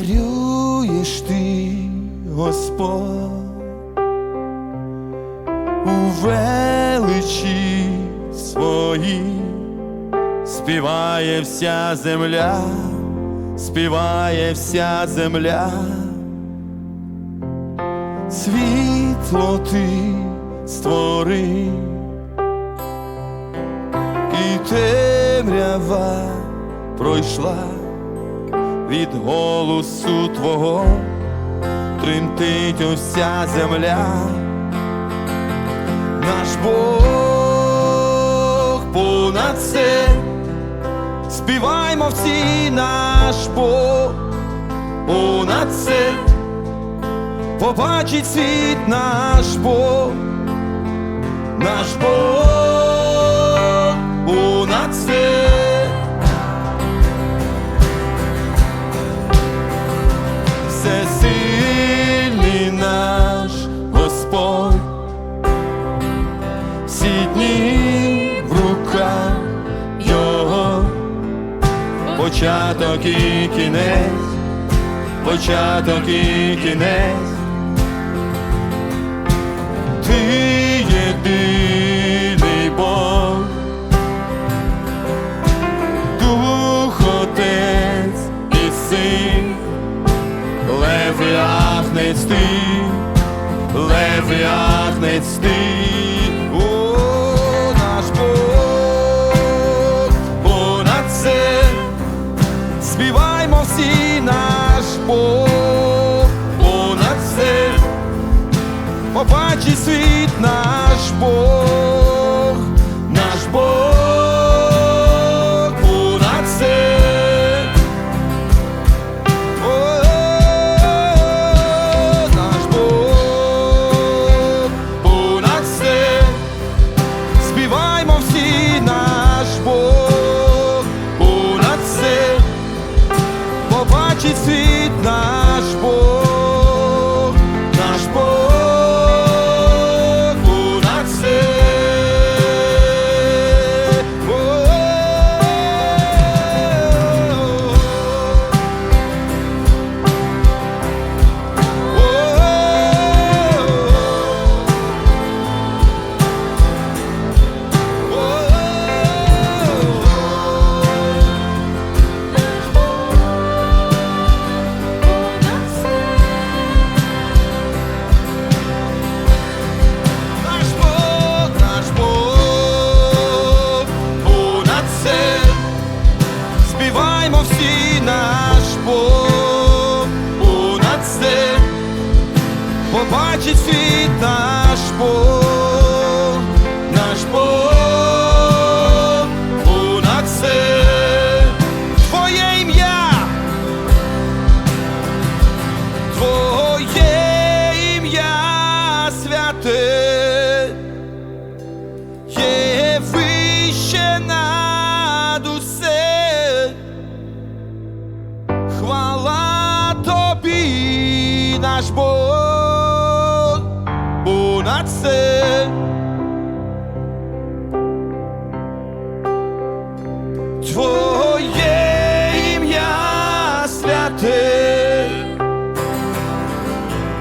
ніж ти, Господь, у величі своїй співає вся земля, співає вся земля, світло ти створив, і темрява пройшла від голосу Твого, тремтить уся земля, наш Бог понад все, співаймо всі наш Бог понад все, побачить світ наш Бог, наш Бог всі дні в руках Його, початок і кінець, початок і кінець, ти єдиний Бог, Дух Отець і Син. Лев і агнець ти, лев і ти, співаймо всі наш Бог, понад все, побачить світ наш Бог, наш Бог, побачить світ наш Бог, наш Бог, понад все, Твоє ім'я, Твоє ім'я святе, є вище над усе. Хвала тобі, наш Бог, понад все. Твоє ім'я святе,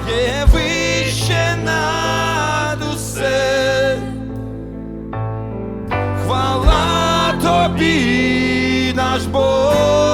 є вище над усе. Хвала тобі, наш Бог,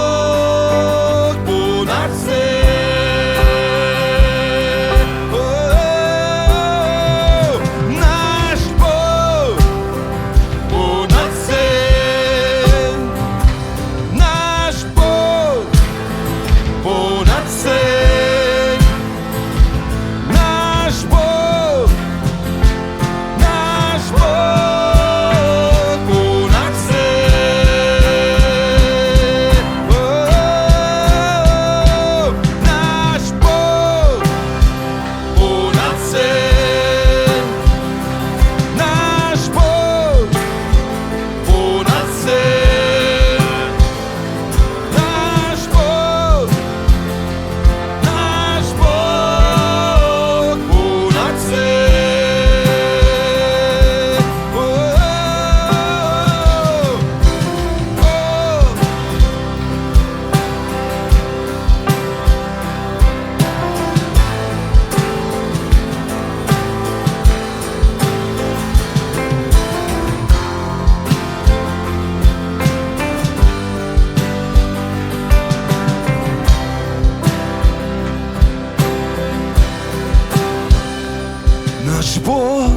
наш Бог,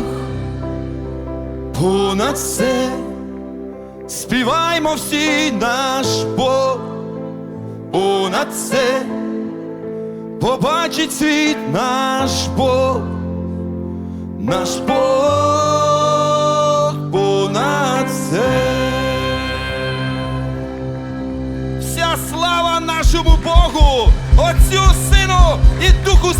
понад все, співаймо всі наш Бог, понад все, побачить світ наш Бог, наш Бог понад все. Вся слава нашому Богу, Отцю, Сину і Духу